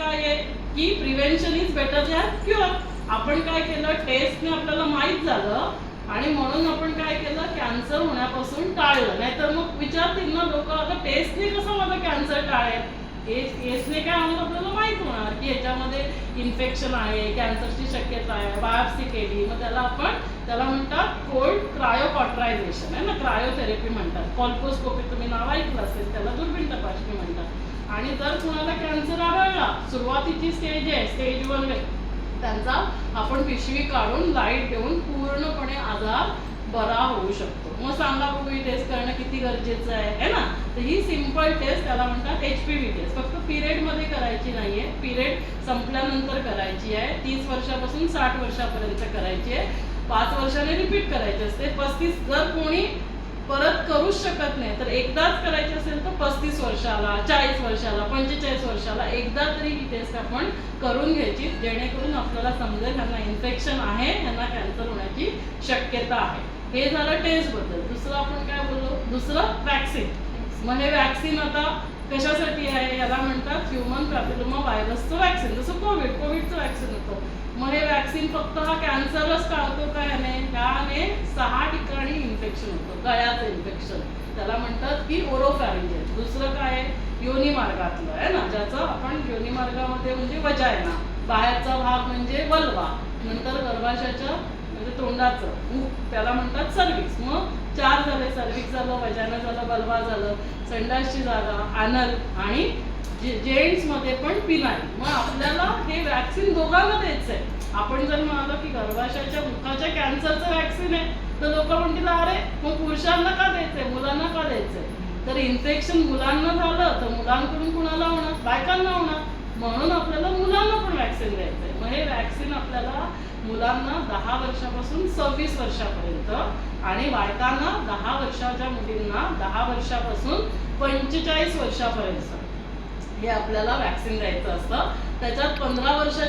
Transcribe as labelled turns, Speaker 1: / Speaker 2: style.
Speaker 1: काय आहे? की prevention is better than cure आपण काय केलं? टेस्टने आपल्याला माहीत झालं आणि म्हणून आपण काय केलं? कॅन्सर होण्यापासून टाळलं. नाहीतर मग विचारतील ना लोक आता टेस्टने कसं माझं कॅन्सर टाळेल? एसने काय होणार आपल्याला माहीत होणार की याच्यामध्ये इन्फेक्शन आहे कॅन्सरची शक्यता आहे बायोप्सी केली. मग त्याला आपण त्याला म्हणतात कोल्ड क्रायोकॉट्रायझेशन आहे ना? क्रायोथेरपी म्हणतात. कॉल्पोस्कोपी तुम्ही नाव ऐकलं असेल त्याला दुर्बीण तपासणी म्हणतात. आणि जर कुणाला कॅन्सर आढळला सुरुवातीची स्टेज आहे स्टेज वन त्यांचा आपण पिशवी काढून लाइट देऊन पूर्णपणे आजार बरा होऊ शकतो. मग सांगा बघू ही टेस्ट करणं किती गरजेचं आहे है ना? तर ही सिंपल टेस्ट त्याला म्हणतात एच पी व्ही टेस्ट फक्त पिरियडमध्ये करायची नाही आहे पिरियड संपल्यानंतर करायची आहे. तीस वर्षापासून साठ वर्षापर्यंत करायची आहे. पाच वर्षाने रिपीट करायची असते. पस्तीस जर कोणी परत करूच शकत नाही तर एकदाच करायची पस्तीस वर्षाला चाळीस वर्षाला पंचेचाळीस वर्षाला एकदा तरी ही टेस्ट आपण करून घ्यायची जेणेकरून आपल्याला समजेल ह्यांना इन्फेक्शन आहे ह्यांना कॅन्सर होण्याची शक्यता आहे. हे झालं टेस्टबद्दल. दुसरं आपण काय बोललो? दुसरं वॅक्सिन मग हे वॅक्सिन आता कशासाठी आहे? याला म्हणतात ह्युमन पॅपिलोमा व्हायरसचं वॅक्सिन जसं कोविड कोविडचं वॅक्सिन होतं. मग हे वॅक्सिन फक्त हा कॅन्सरच टाळतो का याने? याने सहा ठिकाणी इन्फेक्शन होतं. गळ्याचं इन्फेक्शन त्याला म्हणतात की ओरोफॅरिंजेल दुसरं काय आहे? योनी मार्गातलं आहे ना? ज्याचं आपण योनी मार्गामध्ये म्हणजे वजायना बाहेरचा भाग म्हणजे वल्वा. नंतर गर्भाशयाच्या म्हणजे तोंडाचं मुख त्याला म्हणतात सर्विक्स मग चार झाले सर्विक्स झालं वजाना झालं बलवा झालं संडासची जागा आनल आणि जेंट्समध्ये पण पिनाईल मग आपल्याला हे वॅक्सिन दोघांना द्यायचं आहे आपण जर म्हणालो की गर्भाशयाच्या मुखाच्या कॅन्सरचं वॅक्सिन आहे तर लोक म्हणतील अरे मग पुरुषांना का द्यायचंय? मुलांना का द्यायचंय? तर इन्फेक्शन मुलांना झालं तर मुलांकडून कुणाला होणार? बायकांना होणार? म्हणून आपल्याला मुलांना पण वॅक्सिन द्यायचंय. मग हे वॅक्सिन आपल्याला मुलांना दहा वर्षापासून सव्वीस वर्षापर्यंत आणि बायकांना दहा वर्षाच्या मुलींना दहा वर्षापासून पंचेचाळीस वर्षापर्यंत हे आपल्याला वॅक्सिन द्यायचं असतं. त्याच्यात पंधरा वर्षाच्या